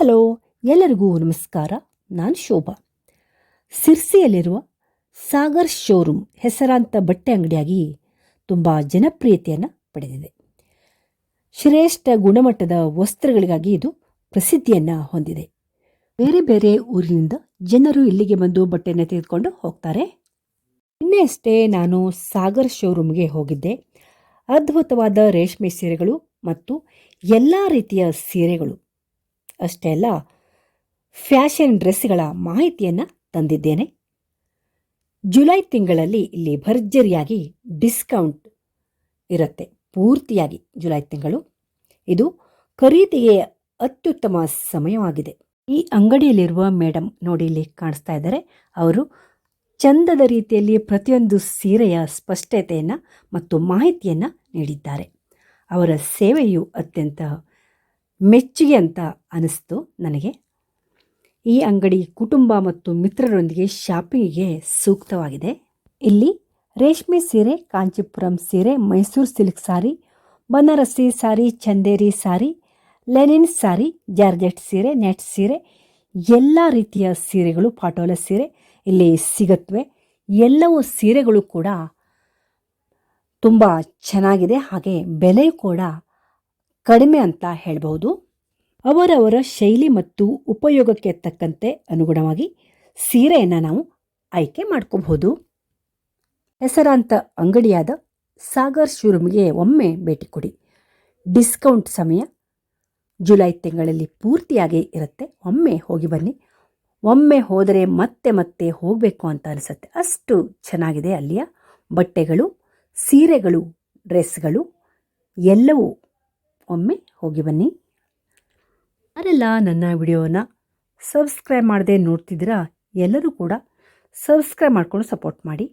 Hello, ಎಲ್ಲರಿಗೂ ನಮಸ್ಕಾರ. ನಾನು ಶೋಭಾ. ಸಿರ್ಸಿಯಲ್ಲಿರುವ ಸಾಗರ್ ಶೋರೂಮ್ ಹೆಸರಾಂತ ಬಟ್ಟೆ ಅಂಗಡಿಯಾಗಿ ತುಂಬ ಜನಪ್ರಿಯತೆಯನ್ನು ಪಡೆದಿದೆ. ಶ್ರೇಷ್ಠ ಗುಣಮಟ್ಟದ ವಸ್ತ್ರಗಳಿಗಾಗಿ ಇದು ಪ್ರಸಿದ್ಧಿಯನ್ನು ಹೊಂದಿದೆ. ಬೇರೆ ಬೇರೆ ಊರಿನಿಂದ ಜನರು ಇಲ್ಲಿಗೆ ಬಂದು ಬಟ್ಟೆಯನ್ನು ತೆಗೆದುಕೊಂಡು ಹೋಗ್ತಾರೆ. ನಿನ್ನೆ ಅಷ್ಟೇ ನಾನು ಸಾಗರ್ ಶೋರೂಮ್ಗೆ ಹೋಗಿದ್ದೆ. ಅದ್ಭುತವಾದ ರೇಷ್ಮೆ ಸೀರೆಗಳು ಮತ್ತು ಎಲ್ಲ ರೀತಿಯ ಸೀರೆಗಳು ಅಷ್ಟೇ ಅಲ್ಲ ಫ್ಯಾಷನ್ ಡ್ರೆಸ್ಗಳ ಮಾಹಿತಿಯನ್ನು ತಂದಿದ್ದೇನೆ. ಜುಲೈ ತಿಂಗಳಲ್ಲಿ ಇಲ್ಲಿ ಭರ್ಜರಿಯಾಗಿ ಡಿಸ್ಕೌಂಟ್ ಇರುತ್ತೆ, ಪೂರ್ತಿಯಾಗಿ ಜುಲೈ ತಿಂಗಳು. ಇದು ಖರೀದಿಗೆ ಅತ್ಯುತ್ತಮ ಸಮಯವಾಗಿದೆ. ಈ ಅಂಗಡಿಯಲ್ಲಿರುವ ಮೇಡಮ್ ನೋಡಿ ಇಲ್ಲಿ ಕಾಣಿಸ್ತಾ ಇದ್ದಾರೆ. ಅವರು ಚಂದದ ರೀತಿಯಲ್ಲಿ ಪ್ರತಿಯೊಂದು ಸೀರೆಯ ಸ್ಪಷ್ಟತೆಯನ್ನು ಮತ್ತು ಮಾಹಿತಿಯನ್ನು ನೀಡಿದ್ದಾರೆ. ಅವರ ಸೇವೆಯು ಅತ್ಯಂತ ಮೆಚ್ಚುಗೆ ಅಂತ ಅನಿಸ್ತು ನನಗೆ. ಈ ಅಂಗಡಿ ಕುಟುಂಬ ಮತ್ತು ಮಿತ್ರರೊಂದಿಗೆ ಶಾಪಿಂಗಿಗೆ ಸೂಕ್ತವಾಗಿದೆ. ಇಲ್ಲಿ ರೇಷ್ಮೆ ಸೀರೆ, ಕಾಂಚೀಪುರಂ ಸೀರೆ, Mysuru silk sari, Banarasi sari, Chanderi sari, linen sari, georgette ಸೀರೆ ನೆಟ್ ಸೀರೆ, ಎಲ್ಲ ರೀತಿಯ ಸೀರೆಗಳು, ಪಾಟೋಲ ಸೀರೆ ಇಲ್ಲಿ ಸಿಗತ್ವೆ ಎಲ್ಲವೂ ಸೀರೆಗಳು ಕೂಡ ತುಂಬ ಚೆನ್ನಾಗಿದೆ. ಹಾಗೆ ಬೆಲೆ ಕೂಡ ಕಡಿಮೆ ಅಂತ ಹೇಳಬಹುದು. ಅವರವರ ಶೈಲಿ ಮತ್ತು ಉಪಯೋಗಕ್ಕೆ ತಕ್ಕಂತೆ ಅನುಗುಣವಾಗಿ ಸೀರೆಯನ್ನು ನಾವು ಆಯ್ಕೆ ಮಾಡ್ಕೋಬಹುದು. ಹೆಸರಾಂತ ಅಂಗಡಿಯಾದ ಸಾಗರ್ ಶೋರೂಮ್ಗೆ ಒಮ್ಮೆ ಭೇಟಿ ಕೊಡಿ. ಡಿಸ್ಕೌಂಟ್ ಸಮಯ ಜುಲೈ ತಿಂಗಳಲ್ಲಿ ಪೂರ್ತಿಯಾಗಿ ಇರುತ್ತೆ. ಒಮ್ಮೆ ಹೋಗಿ ಬನ್ನಿ. ಒಮ್ಮೆ ಹೋದರೆ ಮತ್ತೆ ಮತ್ತೆ ಹೋಗಬೇಕು ಅಂತ ಅನಿಸುತ್ತೆ. ಅಷ್ಟು ಚೆನ್ನಾಗಿದೆ ಅಲ್ಲಿಯ ಬಟ್ಟೆಗಳು, ಸೀರೆಗಳು, ಡ್ರೆಸ್ಗಳು ಎಲ್ಲವೂ ಒಮ್ಮೆ ಹೋಗಿ ಬನ್ನಿ. ಯಾರೆಲ್ಲ ನನ್ನ ವಿಡಿಯೋನ ಸಬ್ಸ್ಕ್ರೈಬ್ ಮಾಡದೆ ನೋಡ್ತಿದ್ದೀರಾ? ಎಲ್ಲರೂ ಕೂಡ ಸಬ್ಸ್ಕ್ರೈಬ್ ಮಾಡ್ಕೊಂಡು ಸಪೋರ್ಟ್ ಮಾಡಿ.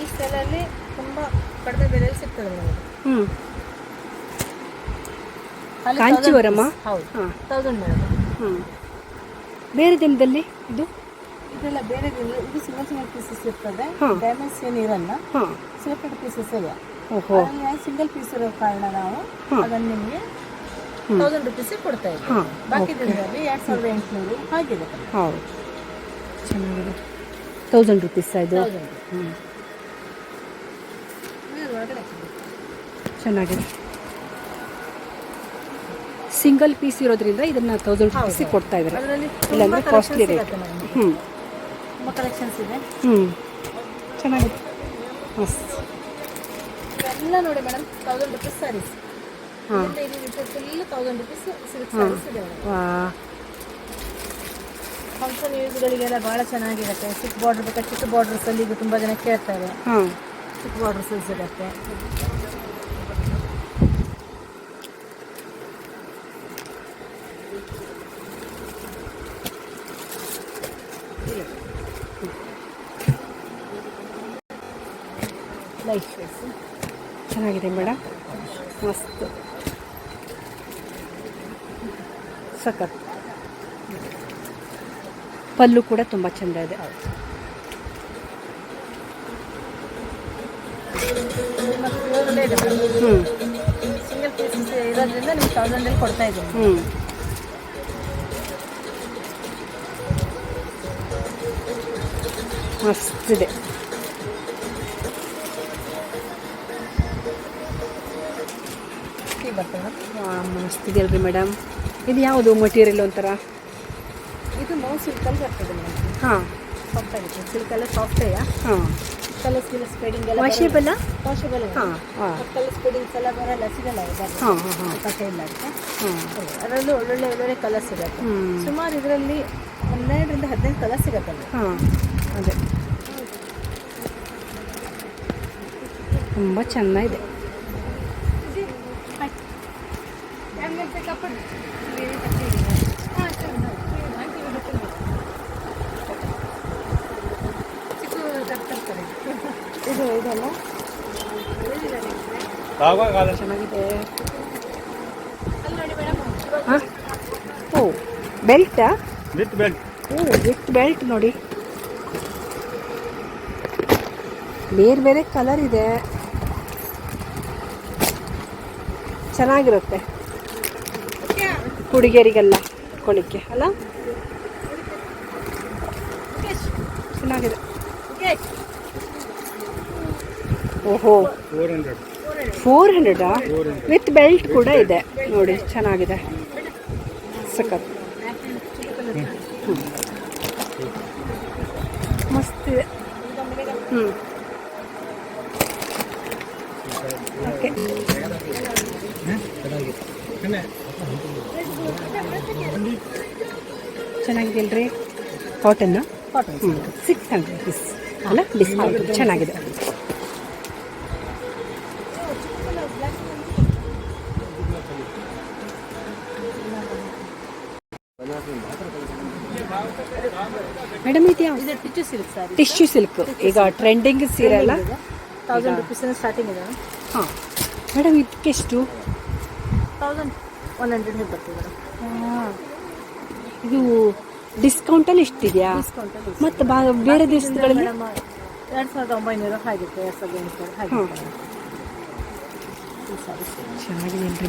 ಈ ಸ್ಟೈಲಲ್ಲಿ ತುಂಬ ಕಡಿಮೆ ಬೆಲೆಯಲ್ಲಿ ಸಿಗ್ತದೆ ಹ್ಞೂ ಕಾಂಚಿವರಮ್ಮ? ಕಾಂಚೀವರಮ್ಮ? 1000 ಹೌದು. Thousand madam. ಹ್ಞೂ ಬೇರೆ ದಿನದಲ್ಲಿ ಇದು? ಇದೆಲ್ಲ ಬೇರೆ ದಿನ ಇದು ಸಿಂಗಲ್ ಸಿಂಗಲ್ ಪೀಸಸ್ ಇರ್ತದೆ. ಡ್ಯಾಮೇಜ್ ಏನು ಇರಲ್ಲ ಸೆಲೆಕ್ಟೆಡ್ ಪೀಸಸ್ ಇದೆ ಸಿಂಗಲ್ ಪೀಸ್ ಇರೋ ಕಾರಣ ನಾವು ಅದನ್ನ ನಿಮಗೆ. ತೌಸಂಡ್ ರುಪೀಸ್ ಕೊಡ್ತಾ ಇದ್ದೀವಿ. ಹಾಂ. ಬಾಕಿ ದಿನದಲ್ಲಿ ಎರಡು ಸಾವಿರದ ಎಂಟುನೂರು ಹಾಗಿದೆ ಹೌದು. ಚೆನ್ನಾಗಿದೆ. ತೌಸಂಡ್ ರುಪೀಸ್ ಇದು. ಚೆನ್ನಾಗಿದೆ. ಸಿಂಗಲ್ ಪೀಸ್ ಇರೋದ್ರಿಂದ ಇದನ್ನ ತೌಸಂಡ್ ರುಪೀಸ್ ಕೊಡ್ತಾ ಇದ್ದಾರೆ. ಇಲ್ಲಾಂದ್ರೆ ಕಾಸ್ಟ್ಲಿ ರೇಟ್ ಹ್ಞೂ ಕಲೆಕ್ಷನ್ಸ್ ಇದೆ. ಹ್ಞೂ ಚೆನ್ನಾಗಿದೆ. ಮಸ್ತ್ ಇವೆಲ್ಲ ನೋಡಿ madam thousand rupees saris full thousand rupees silk ಹಾಂ. ಸ್ಯಾರೀಸ್ ಇದೆ ವಾ ಫಂಕ್ಷನ್ ಯೂಸ್ಗಳಿಗೆಲ್ಲ ಭಾಳ ಚೆನ್ನಾಗಿರುತ್ತೆ. ಚಿಕ್ಕ ಬಾರ್ಡರ್ ಬೇಕಾದ್ರೆ ಚಿಕ್ಕ ಬಾರ್ಡರ್ಸ್ ಅಲ್ಲಿ ಈಗ ತುಂಬ ಜನ ಕೇಳ್ತಾರೆ. ಚಿಕ್ಕ ಬಾರ್ಡರ್ಸ್ ಸಿಗುತ್ತೆ ಲೈಟ್ ಶೇಡ್ಸ್ ಚೆನ್ನಾಗಿದೆ ಮೇಡಮ್ ಮಸ್ತ್. ಸಖತ್. ಪಲ್ಲು ಕೂಡ ತುಂಬ ಚೆಂದ ಇದೆ. ಹ್ಞೂ ಸಿಂಗಲ್ ಪೀಸಸ್ ಇರೋದ್ರಿಂದ ನಿಮ್ಗೆ ತೌಸಂಡಲ್ಲಿ ಕೊಡ್ತಾ ಇದ್ದೀನಿ. ಹ್ಞೂ ಮಸ್ತಿದೆ ವಾ ರೀ ಮೇಡಮ್ ಇದು ಯಾವುದು ಮಟೀರಿಯಲ್ ಒಂಥರ? ಇದು ನಾವು ಸಿಲ್ಕಲ್ಲಿ ಬರ್ತದೆ ಮೇಡಮ್ ಹಾಂ. ಸಾಫ್ಟ್ ಆಗುತ್ತೆ ಸಿಲ್ಕಲ್ಲೇ ಸಾಫ್ಟೇ ಹಾಂ. ಕಲರ್ ಸ್ಕಿಲ್ ಸ್ಪೆಡಿಂಗ್ ಎಲ್ಲ ವಾಷೇಬಲ್ ವಾಷಬಲ್ ಹಾಂ ಕಲರ್ ಸ್ಪೆಡಿಂಗ್ಸ್ ಎಲ್ಲ ಬರಲ್ಲ ಸಿಗಲ್ಲ ಹಾಂ ಹಾಂ ಹಾಂ. ಕಟ್ಟೆ ಇಲ್ಲ ಅದರಲ್ಲೂ ಒಳ್ಳೊಳ್ಳೆ ಒಳ್ಳೊಳ್ಳೆ ಕಲರ್ ಸಿಗುತ್ತೆ ಸುಮಾರು ಇದರಲ್ಲಿ ಹನ್ನೆರಡರಿಂದ ಹದಿನೈದು ಕಲರ್ ಸಿಗುತ್ತೆ ಅಲ್ಲಿ. ಹಾಂ ಅದೇ. ತುಂಬ ಚೆನ್ನಾಗಿದೆ. ಇದು ಚೆನ್ನಾಗಿದೆ ಓ ಓ ಬೆಲ್ಟ್ ನೋಡಿ ಬೇರೆ ಬೇರೆ ಕಲರ್ ಇದೆ. ಚೆನ್ನಾಗಿರುತ್ತೆ. ಹುಡುಗಿಯರಿಗೆಲ್ಲ ಕೊಳಿಕ್ಕೆ ಅಲ್ಲ? ಚೆನ್ನಾಗಿದೆ. ಓಹೋ. ಫೋರ್ ಹಂಡ್ರೆಡ್ ವಿತ್ ಬೆಲ್ಟ್ ಕೂಡ ಇದೆ. ನೋಡಿ, ಚೆನ್ನಾಗಿದೆ. ಸಖತ್. ಹ್ಮ್. ಮಸ್ತ್ ಇದೆ. ಹ್ಞೂ ಚೆನ್ನಾಗಿದೆಯಲ್ರಿ? ಕಾಟನ್ನು ಕಾಟನ್ ಹ್ಞೂ ಸಿಕ್ಸ್ ಹಂಡ್ರೆಡ್ ರುಪೀಸ್ ಅಲ್ಲ? ಡಿಸ್ಕೌಂಟ್ ಚೆನ್ನಾಗಿದೆ. ಮೇಡಮ್ ಇದು ಯಾವ ಇದು ಟಿಚ್ಚು ಸಿಲ್ಕ್ ಟಿಶ್ಯೂ ಸಿಲ್ಕ್ ಈಗ ಟ್ರೆಂಡಿಂಗ್ ಸೀರೆ ಅಲ್ಲ? ತೌಸಂಡ್ ರುಪೀಸ್ ಸ್ಟಾರ್ಟಿಂಗ್ ಇದೆ. ಹಾಂ. ಮೇಡಮ್ ಇದಕ್ಕೆಷ್ಟು? ತೌಸಂಡ್ ಒನ್ ಹಂಡ್ರೆಡ್ ಬರ್ತದೆ. ಮೇಡಮ್ ಇದು ಡಿಸ್ಕೌಂಟಲ್ಲಿ ಅಲ್ಲಿ ಇಷ್ಟಿದ್ಯಾ? ಮತ್ತು ಬಾ ಬೇರೆ ದೇಶಗಳಲ್ಲಿ? ಮೇಡಮ್ ಎರಡು ಸಾವಿರದ ಒಂಬೈನೂರು ಎರಡು ಸಾವಿರದ ಎಂಟುನೂರು ಹಾಗೆ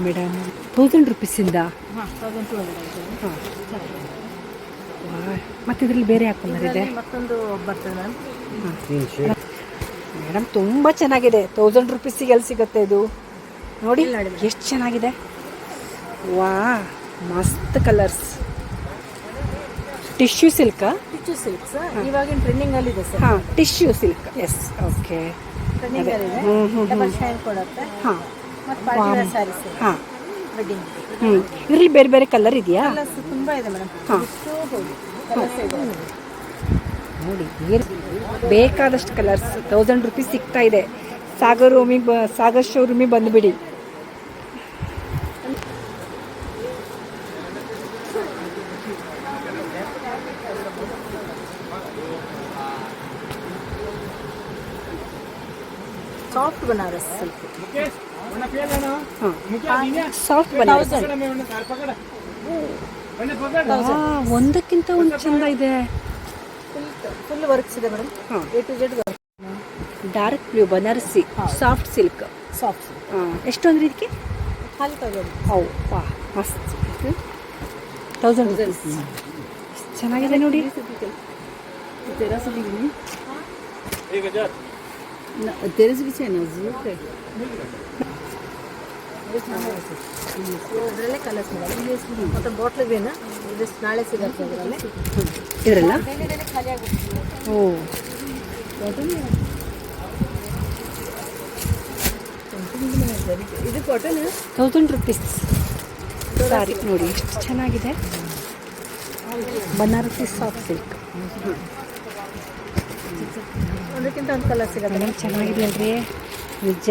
ಮೇಡಮ್ ತೌಸಂಡ್ ರುಪೀಸಿಂದ ಹಾಂ ತೌಸಂಡ್ ಟೂ ಹಂಡ್ರೆಡ್ ಆಗಿದೆ. ಹಾಂ. ಮತ್ತು ಇದರಲ್ಲಿ ಬೇರೆ ಹಾಕೊಂಡಿದೆ ಕಲರ್ ಇದೆ ಮತ್ತೊಂದು ಬರ್ತದೆ ಮ್ಯಾಮ್. ಮೇಡಮ್ ತುಂಬ ಚೆನ್ನಾಗಿದೆ. ತೌಸಂಡ್ ರುಪೀಸಿಗೆ ಎಲ್ಲಿ ಸಿಗುತ್ತೆ ಇದು? ನೋಡಿ. ಎಷ್ಟು ಚೆನ್ನಾಗಿದೆ. ವಾ ಮಸ್ತ್ ಕಲರ್ಸ್ ಟಿಶ್ಯೂ ಸಿಲ್ಕಾ? ಸಿಲ್ಕ್ ಸಿಲ್ಕ್ಸ್ ಇವಾಗಿನ ಟ್ರೆಂಡಿಂಗ್ ಅಲ್ಲಿ ಇದೆ ಸರ್. ಹಾಂ tissue silk. Yes okay trending ಅಲ್ಲಿ ಇದೆ ಹ್ಮ್, ಹ್ಮ್, ಡಬಲ್ ಶೈನ್ ಕೊಡುತ್ತೆ. ಹಾಂ. ಮತ್ತೆ ಪಾರ್ಟಿ ವೇರ್ ಸ್ಯಾರೀಸ್ ಹಾಂ. ವೆಡ್ಡಿಂಗ್ ಹ್ಞೂ ಇದರಲ್ಲಿ ಬೇರೆ ಬೇರೆ ಕಲರ್ ಇದೆಯಾ? ಕಲರ್ಸ್ ತುಂಬಾ ಇದೆ ಮೇಡಮ್ ಹಾ. ಕಲರ್ಸ್ ಇದೆ. ನೋಡಿ ಬೇಕಾದಷ್ಟು ಕಲರ್ಸ್ ತೌಸಂಡ್ ರುಪೀಸ್ ಸಿಗ್ತಾ ಇದೆ. ಸಾಗರ್ ರೂಮಿಗೆ ಸಾಗರ್ ಶೋರೂಮಿಗೆ ಬಂದುಬಿಡಿ. ಸಾಫ್ಟ್ ಬನಾರಸ್ ಸಿಲ್ಕ್ ಹಾಂ. ಸಾಫ್ಟ್ ಬನಾರಸ್ ಒಂದಕ್ಕಿಂತ ಒಂದು ಚಂದ ಇದೆ. ಫುಲ್ ಫುಲ್ ವರ್ಕ್ಸ್ ಇದೆ ಮೇಡಮ್. ಹಾಂ. A to Z work dark blue Banarasi soft silk soft ಎಷ್ಟು ಅಂದ್ರೆ ಇದಕ್ಕೆ? ಹಾಲು ತಗೊಂಡು ಹೌ ವಾ ಮಸ್ತ್. ತೌಸಂಡ್ ಚೆನ್ನಾಗಿದೆ ನೋಡಿ. ಅದರಲ್ಲೇ ಕಲರ್ಸ್ ಮೇಡಮ್ ಮತ್ತೆ ಬಾಟ್ಲ್ ಬೇನ ಇದಷ್ಟು ನಾಳೆ ಸಿಗುತ್ತೆ ಅದರಲ್ಲಿ ಇದರಲ್ಲ ಖಾಲಿ ಇದು ಕಾಟನ್ ತೌಸಂಡ್ ರುಪೀಸ್ ಸಾರಿ ನೋಡಿ ಎಷ್ಟು ಚೆನ್ನಾಗಿದೆ ಬನಾರಸಿ ಸಾಫ್ಟ್ ಸಿಲ್ಕ್ ಒಂದಕ್ಕಿಂತ ಒಂದು ಕಲರ್ ಸಿಗುತ್ತೆ. ಚೆನ್ನಾಗಿದೆಯಲ್ರಿ? ಚೆನ್ನಾಗಿದೆ ಅಲ್ರಿ ನಿಜ.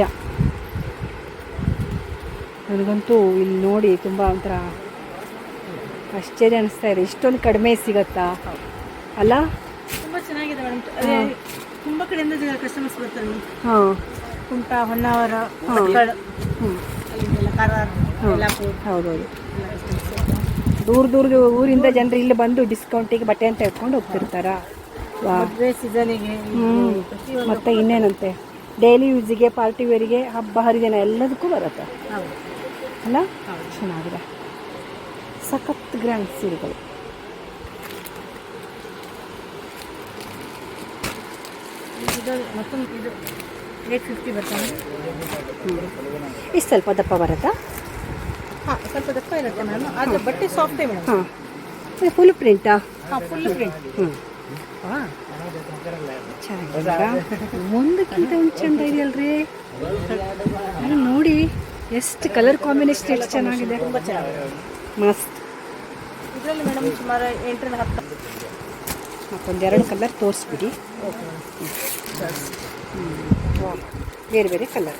ನನಗಂತೂ ಇಲ್ಲಿ ನೋಡಿ ತುಂಬ ಒಂಥರ ಆಶ್ಚರ್ಯ ಅನಿಸ್ತಾ ಇದೆ. ಇಷ್ಟೊಂದು ಕಡಿಮೆ ಸಿಗತ್ತಾ? ಅಲ್ಲ? ತುಂಬ ಚೆನ್ನಾಗಿದೆ ಮೇಡಮ್ ತುಂಬ ಕಡೆಯಿಂದ ಕಸ್ಟಮರ್ಸ್ ಬರ್ತಾರೆ ಹಾಂ. ಕುಂಟ ಹೊನ್ನಾವರ ಹೌದೌದು. ದೂರ ದೂರದ ಊರಿಂದ ಜನರು ಇಲ್ಲಿ ಬಂದು ಡಿಸ್ಕೌಂಟಿಗೆ ಬಟ್ಟೆ ಅಂತ ಹೇಳ್ಕೊಂಡು ಹೋಗ್ತಿರ್ತಾರ? ಸೀಸನಿಗೆ ಮತ್ತು ಇನ್ನೇನಂತೆ? ಡೈಲಿ ಯೂಸಿಗೆ ಪಾರ್ಟಿ ವೇರಿಗೆ ಹಬ್ಬ ಹರಿದಿನ ಎಲ್ಲದಕ್ಕೂ ಬರುತ್ತೆ. ಅಲ್ಲ? ಚೆನ್ನಾಗಿದೆ. ಸಖತ್ ಗ್ರ್ಯಾಂಡ್ ಸೀರೆಗಳು. ಇಷ್ಟು ಸ್ವಲ್ಪ ದಪ್ಪ ಬರುತ್ತಾ? ಹಾಂ ಸ್ವಲ್ಪ ದಪ್ಪ ಇರುತ್ತೆ ಮೇಡಮ್ ಆದರೆ ಬಟ್ಟೆ ಸಾಫ್ಟ್ ಮೇಡಮ್ ಹಾಂ. ಫುಲ್ ಪ್ರಿಂಟಾ ಹಾಂ ಫುಲ್ ಪ್ರಿಂಟ್ ಹ್ಞೂ ಒಂದಕ್ಕಿಂತ ಒಂದು ಚಂದ ಇದೆಯಲ್ರಿ? ನೋಡಿ ಎಷ್ಟು ಕಲರ್ ಕಾಂಬಿನೇಷನ್ ಎಷ್ಟು ಚೆನ್ನಾಗಿದೆ. ಮಸ್ತ್. ಇದರಲ್ಲಿ ಮೇಡಮ್ ಸುಮಾರು ಎಂಟರಿಂದ ಹತ್ತು ಮತ್ತೊಂದೆರಡು ಕಲರ್ ತೋರಿಸ್ಬಿಡಿ. ಬೇರೆ ಬೇರೆ ಕಲರ್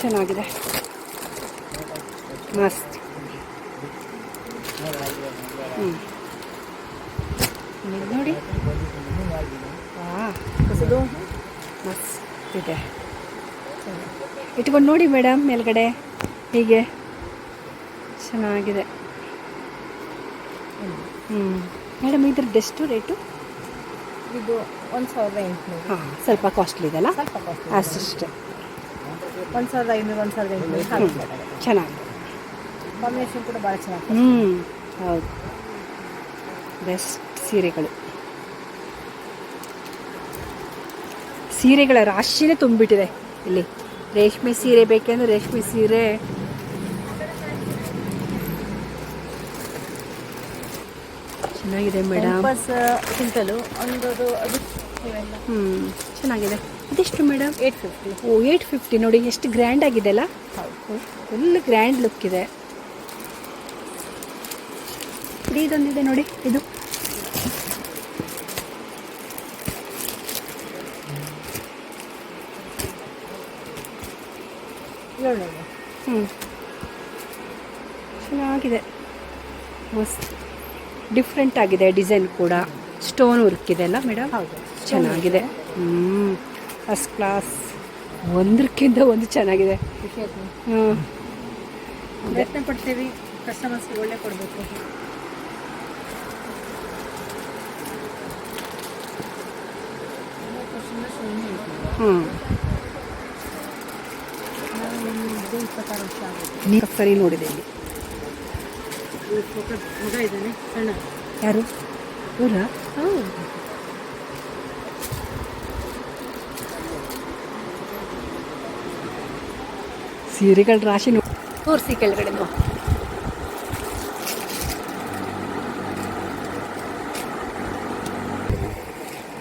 ಚೆನ್ನಾಗಿದೆ. ಮಸ್ತ್. ಇದು ನೋಡಿ. ಹಾಂ ಹೊಸದು. ಮಸ್ತ್ ಇದೆ ಇಟ್ಕೊಂಡು ನೋಡಿ ಮೇಡಮ್ ಮೇಲ್ಗಡೆ. ಹೀಗೆ. ಚೆನ್ನಾಗಿದೆ. ಹ್ಞೂ ಮೇಡಮ್ ಇದ್ರದ್ದು ಎಷ್ಟು ರೇಟು? ಇದು ಒಂದು ಸಾವಿರದ ಎಂಟುನೂರು. ಹಾಂ ಸ್ವಲ್ಪ ಕಾಸ್ಟ್ಲಿ ಇದೆಲ್ಲ? ಅಷ್ಟೇ ಒಂದು ಸಾವಿರದ ಐನೂರು ಒಂದು ಸಾವಿರದ ಎಂಟುನೂರು ಚೆನ್ನಾಗಿದೆ. ಕಾಂಬಿನೇಷನ್ ಕೂಡ ಭಾಳ ಚೆನ್ನಾಗಿ ಹ್ಞೂ ಹೌದು. ಬೆಸ್ಟ್ ಸೀರೆಗಳು. ಸೀರೆಗಳ ರಾಶಿನೇ ತುಂಬಿಟ್ಟಿದೆ ಇಲ್ಲಿ. ರೇಷ್ಮೆ ಸೀರೆ ಬೇಕೆಂದ್ರೆ ರೇಷ್ಮೆ ಸೀರೆ. ಚೆನ್ನಾಗಿದೆ ಮೇಡಮ್ ಕ್ವಿಂಟಲು ಒಂದು ಅದು ಹ್ಞೂ ಚೆನ್ನಾಗಿದೆ. ಇದೆಷ್ಟು ಮೇಡಮ್ ಏಯ್ಟ್ ಫಿಫ್ಟಿ. ಓ ಏಯ್ಟ್ ಫಿಫ್ಟಿ. ನೋಡಿ ಎಷ್ಟು ಗ್ರ್ಯಾಂಡ್ ಆಗಿದೆ ಅಲ್ಲ? ಫುಲ್ ಗ್ರ್ಯಾಂಡ್ ಲುಕ್ ಇದೆ ಇದೊಂದಿದೆ ನೋಡಿ ಇದು. ಹ್ಞೂ ಚೆನ್ನಾಗಿದೆ. ಮಸ್ತ್ ಡಿಫ್ರೆಂಟ್ ಆಗಿದೆ ಡಿಸೈನ್ ಕೂಡ. ಸ್ಟೋನ್ ವರ್ಕ್ ಇದೆ ಅಲ್ಲ ಮೇಡಮ್? ಹೌದು. ಚೆನ್ನಾಗಿದೆ. ಹ್ಞೂ ಫಸ್ಟ್ ಕ್ಲಾಸ್. ಒಂದಕ್ಕಿಂತ ಒಂದು ಚೆನ್ನಾಗಿದೆ. ಹ್ಞೂ ಪ್ರಯತ್ನ ಪಡ್ತೀವಿ. ಕಸ್ಟಮರ್ಸ್ಗೆ ಒಳ್ಳೆ ಕೊಡಬೇಕು. ಹ್ಞೂ ಇದು ಇಪ್ಪತ್ತಾರು ವರ್ಷ ಆಗುತ್ತೆ ನೀವು ಸರಿ ನೋಡಿದೆ ಇಲ್ಲಿ. ಮಗ ಇದ್ದಾನೆ ಸಣ್ಣ ಯಾರು? ಇವರಾ ಸೀರೆಗಳ ರಾಶಿ ತೋರಿಸಿ ಕೆಳಗಡೆ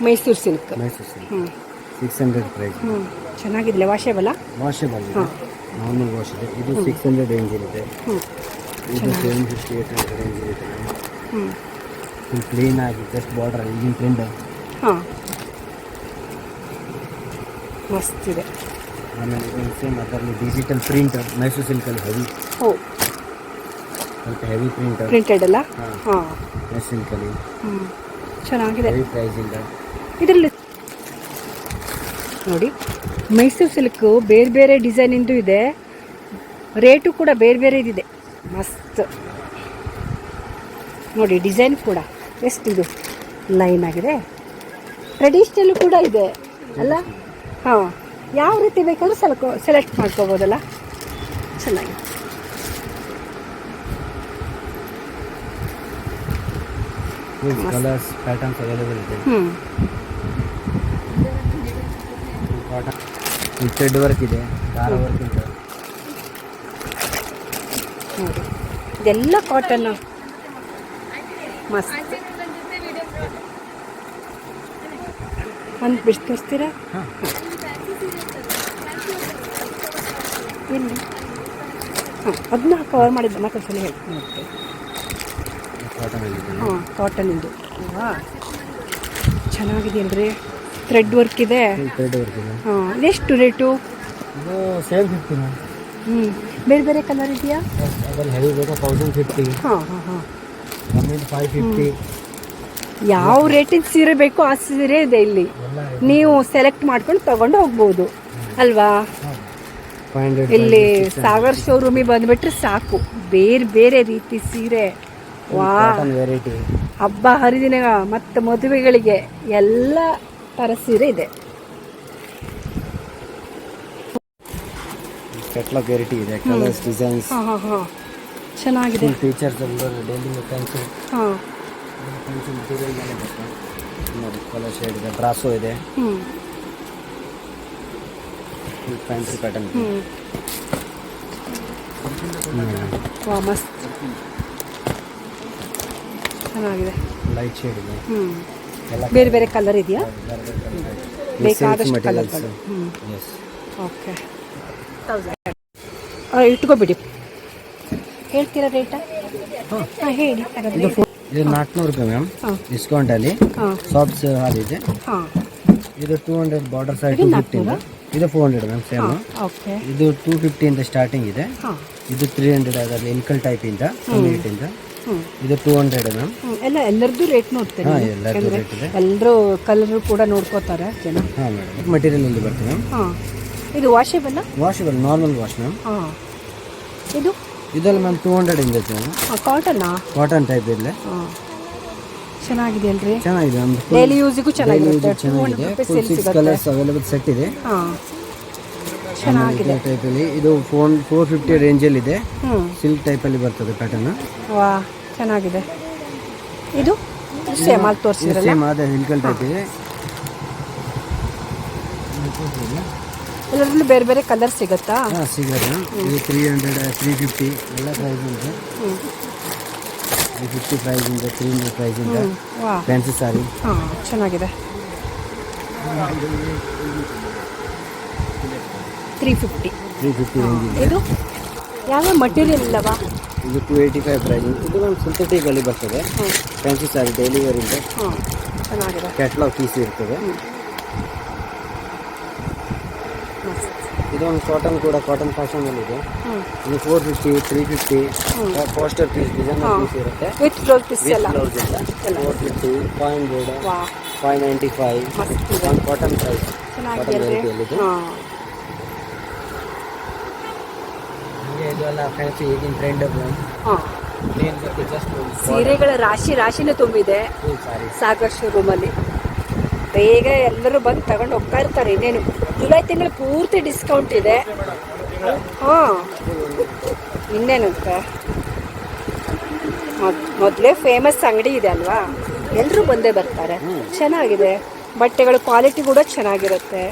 Mysore silk. Mysore silk. Hmm. Six hundred price ಹ್ಞೂ ಚೆನ್ನಾಗಿದ್ದಿಲ್ಲ ವಾಷೇಬಲ್ಲ ವಾಷೇಬಲ್ ಹಾಂ. ನಾರ್ಮಲ್ ವಾಶ್ ಇದೆ ಇದು. ಸಿಕ್ಸ್ ಹಂಡ್ರೆಡ್ ರೇಂಜ್ ಇರುತ್ತೆ ಇದು seven fifty eight hundred range ಇರುತ್ತೆ ಫುಲ್ ಕ್ಲೀನ್ ಆಗಿ ಜಸ್ಟ್ ಬಾರ್ಡರ್ ಈಗಿನ ಟ್ರೆಂಡ್ ಹಾಂ. ಮಸ್ತ್ ಇದೆ. ಆಮೇಲೆ ಇದು ಸೇಮ್ ಅದರಲ್ಲಿ ಡಿಜಿಟಲ್ ಪ್ರಿಂಟ್ ಮೈಸೂರು ಸಿಲ್ಕಲ್ಲಿ ಹೆವಿ ಓ. ಸ್ವಲ್ಪ ಹೆವಿ ಪ್ರಿಂಟ್ ಪ್ರಿಂಟೆಡ್ ಅಲ್ಲ? ಹಾಂ. ಹಾಂ. ಮೈಸೂರು ಸಿಲ್ಕಲ್ಲಿ ಹ್ಞೂ ಚೆನ್ನಾಗಿದೆ. ಹೆವಿ ಪ್ರೈಸಿಂದ ಇದರಲ್ಲಿ ನೋಡಿ. ಮೈಸೂರು ಸಿಲ್ಕು ಬೇರೆ ಬೇರೆ ಡಿಸೈನಿಂದು ಇದೆ. ರೇಟು ಕೂಡ ಬೇರೆ ಬೇರೆ ಇದಿದೆ. ಮಸ್ತ್. ನೋಡಿ ಡಿಸೈನ್ ಕೂಡ. ಎಷ್ಟಿದು ಲೈನ್ ಆಗಿದೆ. ಟ್ರೆಡಿಷ್ನಲ್ ಕೂಡ ಇದೆ. ಅಲ್ಲ? ಹಾಂ. ಯಾವ ರೀತಿ ಬೇಕಾದ್ರೂ ಸೆಲೆಕ್ಟ್ ಸೆಲೆಕ್ಟ್ ಮಾಡ್ಕೋಬೋದಲ್ಲ? ಚೆನ್ನಾಗಿದೆ. ಕಲರ್ಸ್ ಪ್ಯಾಟರ್ನ್ಸ್ ಅವೈಲೇಬಲ್ ಇದೆ ಹ್ಞೂ ಕಾಟನ್ ಥ್ರೆಡ್ ವರ್ಕ್ ಇದೆ ದಾರ ವರ್ಕ್ ಇದೆ. ಇದೆಲ್ಲ ಕಾಟನ್ ಮಸ್ತ್. ಒಂದು ಬಿಟ್ಟು ತೋರಿಸ್ತೀರಾ? ಹಾಂ. ಎಲ್ಲಿ ಹಾಂ ಅದನ್ನ ಕವರ್ ಮಾಡಿದ್ದೆ ಮತ್ತೆ ಸಲ ಹೇಳ್ತೀನಿ ಹಾಂ ಕಾಟನಿಂದು ಹಾಂ ವರ್ಕ್ ಇದೆ. ಥ್ರೆಡ್ ವರ್ಕ್ ಇದೆ. ಹಾಂ. ಎಷ್ಟು ರೇಟು? ಇದು ಸೆವೆನ್ ಫಿಫ್ಟಿ ಮ್ಯಾಮ್ ಹ್ಞೂ ಬೇರೆ ಬೇರೆ ಕಲರ್ ಇದೆಯಾ? ಅದ್ರಲ್ಲಿ ಹೆವಿ ಬೇಕಾ ತೌಸಂಡ್ ಫಿಫ್ಟಿ ಹಾಂ ಹಾಂ. ಹಾಂ ಫೈವ್ ಫಿಫ್ಟಿ ಯಾವ ರೇಟಿನ ಸೀರೆ ಬೇಕೋ ಆ ಸೀರೆ ಇದೆ ಇಲ್ಲಿ. ನೀವು ಸೆಲೆಕ್ಟ್ ಮಾಡ್ಕೊಂಡು ತಗೊಂಡು ಹೋಗ್ಬೋದು. ಅಲ್ವಾ? ಇಲ್ಲಿ ಸಾಗರ್ ಶೋರೂಮಿಗೆ ಬಂದ್ಬಿಟ್ರೆ ಸಾಕು. ಬೇರೆ ಬೇರೆ ರೀತಿ ಸೀರೆ. ವಾ. ಹಬ್ಬ ಹರಿದಿನ ಮತ್ತು ಮದುವೆಗಳಿಗೆ ಎಲ್ಲ ಥರ ಸೀರೆ ಇದೆ. ಕೆಟ್ಲಾಗ್ ವೆರೈಟಿ ಇದೆ ಕಲರ್ಸ್ ಡಿಸೈನ್ಸ್ ಹಾಂ ಹಾಂ ಹಾಂ. ಚೆನ್ನಾಗಿದೆ. ಫುಲ್ ಫೀಚರ್ಸ್ ಎಲ್ಲ ಡೈಲಿ ಪೆನ್ಸಿಲ್ ಹಾಂ. ಪೆನ್ಸಿಲ್ ಮೆಟೀರಿಯಲ್ ಮೇಲೆ ನೋಡಿ ಕಲರ್ ಶೇಡ್ ಇದೆ ಬ್ರಾಸೋ ಇದೆ. ಹ್ಞೂ ಫ್ಯಾನ್ಸಿ ಪ್ಯಾಟರ್ನ್ ವಾ ಮಸ್ತ್. ಚೆನ್ನಾಗಿದೆ. ಲೈಟ್ ಶೇಡ್ ಇದೆ. ಹ್ಞೂ ಬೇರೆ ಬೇರೆ ಕಲರ್ ಇದೆಯಾ? ಬೇಕಾದಷ್ಟು ಕಲರ್ಗಳು ಹ್ಞೂ ಓಕೆ ತೌಸಂಡ್ ಇಟ್ಕೋಬಿಡಿ. ಹೇಳ್ತೀರಾ ರೇಟಾ ಹಾಂ. ಹೇಳಿ ಹಾಗಾದ್ರೆ ಇದು ನಾಲ್ಕುನೂರು ರೂಪಾಯಿ ಮ್ಯಾಮ್ ಡಿಸ್ಕೌಂಟಲ್ಲಿ ಸಾಫ್ಟ್ಸ್ ಹಾಲಿದೆ ಹಾಂ. ಇದು. Two hundred border side two ಫಿಫ್ಟಿಯಿಂದ ಇದು four hundred ma'am same okay. ಇದು ಟೂ ಫಿಫ್ಟಿಯಿಂದ ಸ್ಟಾರ್ಟಿಂಗ್ ಇದೆ. ಇದು ತ್ರೀ ಹಂಡ್ರೆಡ್ ಅದರಲ್ಲಿ ಇನ್ಕಲ್ ಟೈಪಿಂದ ಇಂದ ಇದು. ಟೂ ಹಂಡ್ರೆಡ್ ಮ್ಯಾಮ್ ಎಲ್ಲ ಎಲ್ಲರದ್ದು ರೇಟ್ ನೋಡ್ತೇನೆ ಎಲ್ಲರೂ ಕಲರ್ ಕೂಡ ನೋಡ್ಕೋತಾರೆ ಜನ. ಹಾಂ ಮೇಡಮ್ ಮಟೀರಿಯಲ್ ಇಲ್ಲಿ ಬರ್ತದೆ. ಮ್ಯಾಮ್ ಇದು ವಾಷೇಬಲ್ಲ ವಾಷೇಬಲ್ ನಾರ್ಮಲ್ ವಾಶ್ ಮ್ಯಾಮ್ ಹಾಂ. ಇದು? ಇದೆಲ್ಲ ಮ್ಯಾಮ್ ಟೂ ಹಂಡ್ರೆಡ್ ಇಂದ ಕಾಟನಾ ಕಾಟನ್ ಟೈಪ್ ಇರಲಿ. ಚೆನ್ನಾಗಿದೆ ಅಲ್ರಿ? ಚೆನ್ನಾಗಿದೆ ಮ್ಯಾಮ್ ಡೈಲಿ ಯೂಸಿಗೂ ಚೆನ್ನಾಗಿದೆ. ಚೆನ್ನಾಗಿದೆ. Full six colours available set ಇದೆ. ಆ ಚೆನ್ನಾಗಿದೆ. ಟೈಪಲ್ಲಿ ಇದು ಫೋನ್ ಫೋರ್ ಫಿಫ್ಟಿ ರೇಂಜಲ್ಲಿ ಇದೆ. ಸಿಲ್ಕ್ ಟೈಪಲ್ಲಿ ಬರ್ತದೆ ಪ್ಯಾಟರ್ನ್ ವಾ ಚೆನ್ನಾಗಿದೆ. ಇದು? ಸೇಮ್ ಆಗಿ ತೋರಿಸಿದ್ರಲ್ಲ? ಸೇಮ್ ಅದೇ ಸಿಲ್ಕಲ್ ಟೈಪ್ ಇದೆ ಎಲ್ಲರಲ್ಲೂ ಬೇರೆ ಬೇರೆ ಕಲರ್ ಸಿಗುತ್ತಾ? ಹಾಂ ಸಿಗುತ್ತೆ. ಇದು ತ್ರೀ ಹಂಡ್ರೆಡ್ ತ್ರೀ ಫಿಫ್ಟಿ ಎಲ್ಲ ಪ್ರೈಸ್ ಇದೆ ಹ್ಞೂ ತ್ರೀ ಫಿಫ್ಟಿ ಪ್ರೈಸ್ ಇದೆ ತ್ರೀ ಹಂಡ್ರೆಡ್ ಪ್ರೈಸ್ ಇದೆ ವಾ. ಫ್ಯಾನ್ಸಿ ಸಾರಿ ಹಾಂ ಚೆನ್ನಾಗಿದೆ. Three fifty three fifty range ಇದೆ. ಯಾವ ಮಟೀರಿಯಲ್ ಇಲ್ಲವಾ? ಇದು ಟು ಏಯ್ಟಿ ಫೈವ್ ಪ್ರೈಸ್ ಇದು ಒಂದು ಸಿಂಥೆಟಿಕಲ್ಲಿ ಬರ್ತದೆ. ಫ್ಯಾನ್ಸಿ ಸಾರಿ ಡೈಲಿ ವೇರ್ ಇದೆ ಹಾ ಚೆನ್ನಾಗಿದೆ. ಕ್ಯಾಟ್ಲಾಗ್ ಪೀಸ್ ಇರ್ತದೆ. ಮಸ್ತ್ ಇದು. ಒಂದು ಕಾಟನ್ ಕೂಡ ಕಾಟನ್ ಫ್ಯಾಷನಲ್ಲಿ ಇದೆ ಇದು four fifty three fifty poster piece design. Piece ಇರುತ್ತೆ ವಿತ್ ಬ್ಲೌಸ್ ಪೀಸ್ ಎಲ್ಲ. ಬ್ಲೌಸ್ ಇಲ್ಲ. Four fifty five hundred five ninety five ಒಂದು ಕಾಟನ್ ಪ್ರೈಸ್ ಕಾಟನ್ ವೆರೈಟಿಯಲ್ಲಿದೆ ಇದೆಲ್ಲ ಫ್ಯಾನ್ಸಿ ಈಗಿನ ಟ್ರೆಂಡ್ ಸೀರೆಗಳ ರಾಶಿ ರಾಶಿನೇ ತುಂಬಿದೆ. ಸಾಗರ್ ಶೋರೂಮಲ್ಲಿ ಬೇಗ ಎಲ್ಲರೂ ಬಂದು ತಗೊಂಡು ಹೋಗ್ತಾ ಇರ್ತಾರೆ ಇನ್ನೇನು. ಜುಲೈ ತಿಂಗಳು ಪೂರ್ತಿ ಡಿಸ್ಕೌಂಟ್ ಇದೆ. ಹಾಂ. ಇನ್ನೇನಂತೆ ಮೊದಲೇ ಫೇಮಸ್ ಅಂಗಡಿ ಇದೆ ಅಲ್ವಾ? ಎಲ್ಲರೂ ಬಂದೇ ಬರ್ತಾರೆ. ಚೆನ್ನಾಗಿದೆ. ಬಟ್ಟೆಗಳು ಕ್ವಾಲಿಟಿ ಕೂಡ ಚೆನ್ನಾಗಿರುತ್ತೆ.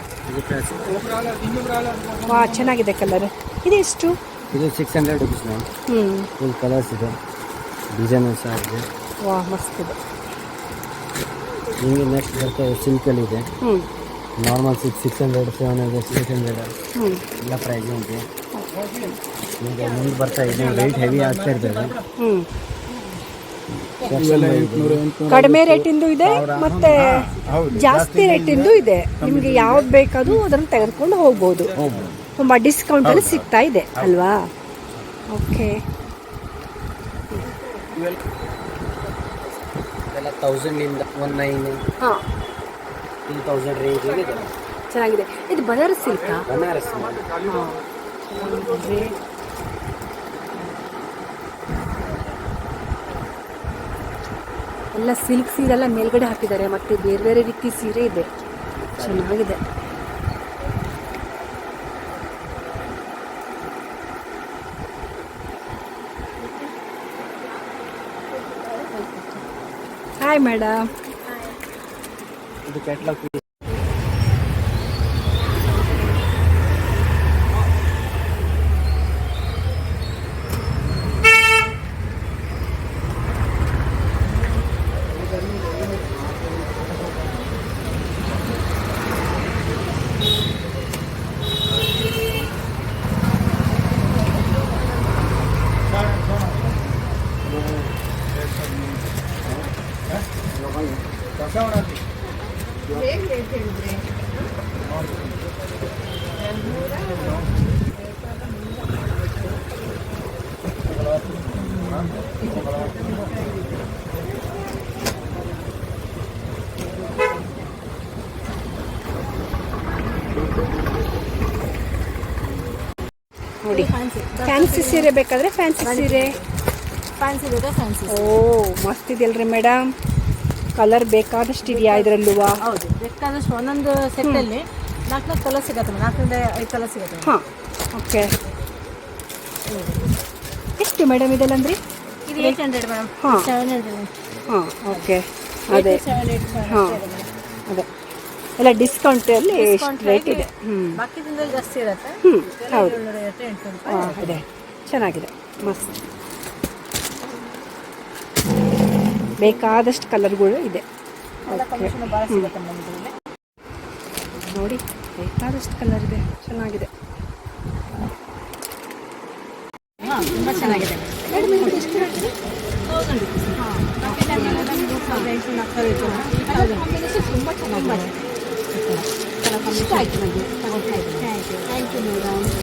ಹಾ ಚೆನ್ನಾಗಿದೆ ಕಲರ್ ಇದೆಷ್ಟು ಇದು six hundred rupees ma'am colours ಇದೆ. ಡಿಸೈನ್ ಸಹ ಇದೆ. ವಾ ಮಸ್ತ್ ಇದೆ. ನಿಮಗೆ ನೆಕ್ಸ್ಟ್ ಬರ್ತದೆ ಸಿಲ್ಕಲ್ಲಿ ಇದೆ. ಹ್ಞೂ normal six six hundred seven hundred eight hundred ಹ್ಞೂ ಎಲ್ಲ ಪ್ರೈಸ್ ಉಂಟು. ಈಗ ಮುಂದೆ ಬರ್ತಾ ಇದೆ ರೇಟ್ ಹೆವಿ ಆಗ್ತಾ ಇರ್ತದೆ. ಕಡಿಮೆ ರೇಟಿಂದು ಇದೆ ಮತ್ತೆ ಜಾಸ್ತಿ ರೇಟಿಂದು ಇದೆ. ನಿಮಗೆ ಯಾವ್ದು ಬೇಕಾದ್ರೂ ಅದನ್ನು ತೆಗೆದುಕೊಂಡು ಹೋಗ್ಬೋದು. ತುಂಬ ಡಿಸ್ಕೌಂಟ್ ಅಲ್ಲಿ ಸಿಗ್ತಾ ಇದೆ ಅಲ್ವಾ? ಓಕೆ ಎಲ್ಲ ತೌಸಂಡಿಂದ ಒನ್ ನೈನ್ ಹಾಂ. ಟೂ ತೌಸಂಡ್ ರೇಂಜ್ ಇದೆ. ಚೆನ್ನಾಗಿದೆ. ಇದು ಬನಾರಸ್ ಸಿಲ್ಕಾ ಬನಾರಸ್ ಎಲ್ಲ ಸಿಲ್ಕ್ ಸೀರೆ ಎಲ್ಲ ಮೇಲ್ಗಡೆ ಹಾಕಿದ್ದಾರೆ ಮತ್ತೆ ಬೇರೆ ಬೇರೆ ರೀತಿ ಸೀರೆ ಇದೆ. ಚೆನ್ನಾಗಿದೆ. ಹಾಯ್ ಮೇಡಮ್ ಇದು ಕ್ಯಾಟ್ಲಾಗ್ ನೋಡಿ. ಫ್ಯಾನ್ಸಿ ಫ್ಯಾನ್ಸಿ ಸೀರೆ. ಬೇಕಾದ್ರೆ ಫ್ಯಾನ್ಸಿ ಸೀರೆ. ಫ್ಯಾನ್ಸಿ ಬೇಕಾ ಫ್ಯಾನ್ಸಿ ಓ ಮಸ್ತ್ ಇದೆಯಲ್ರಿ ಮೇಡಮ್ ಕಲರ್ ಬೇಕಾದಷ್ಟು ಇದೆಯಾ ಇದರಲ್ಲೂ ಹೌದು ಬೇಕಾದಷ್ಟು ಒಂದೊಂದು ಸೆಟ್ಟಲ್ಲಿ ನಾಲ್ಕು ನಾಲ್ಕು ಕಲರ್ ಸಿಗತ್ತೆ ನಾಲ್ಕರಿಂದ ಐದು ಕಲರ್ ಸಿಗತ್ತೆ ಹಾಂ ಓಕೆ. ಎಷ್ಟು ಮೇಡಮ್ ಇದೆಲ್ಲ ಅಂದ್ರೆ ಇದು ಏಯ್ಟ್ ಹಂಡ್ರೆಡ್ ಮೇಡಮ್. ಹಾಂ. ಸೆವೆನ್ ಹಂಡ್ರೆಡ್ ಹಾಂ ಓಕೆ. ಅದೇ. ಹಾಂ. ಅದೇ. ಎಲ್ಲ ಡಿಸ್ಕೌಂಟಲ್ಲಿ ಅಲ್ಲಿ ರೇಟ್ ಇದೆ. ಹ್ಞೂ ಜಾಸ್ತಿ ಇರುತ್ತೆ. ಹೌದು. ಹಾಂ ಅದೇ ಚೆನ್ನಾಗಿದೆ. ಮಸ್ತ್. ಬೇಕಾದಷ್ಟು ಕಲರ್ಗಳು ಇದೆ. ಓಕೆ ನೋಡಿ ಬೇಕಾದಷ್ಟು ಕಲರ್ ಇದೆ. ಚೆನ್ನಾಗಿದೆ. ಹಾಂ ತುಂಬ ಚೆನ್ನಾಗಿದೆ. ತುಂಬ ಇದು ಎಷ್ಟು ಹೇಳ್ತೀರಿ ತೌಸಂಡ್ ರುಪೀಸ್ ಹಾಂ ಮೂರು ಸಾವಿರದ ಎಂಟು ನಾಲ್ಕು ಸಾವಿರ ಕಾಂಬಿನೇಷನ್ ತುಂಬ ಚೆನ್ನಾಗಿದೆ ಇಷ್ಟ ಆಯಿತು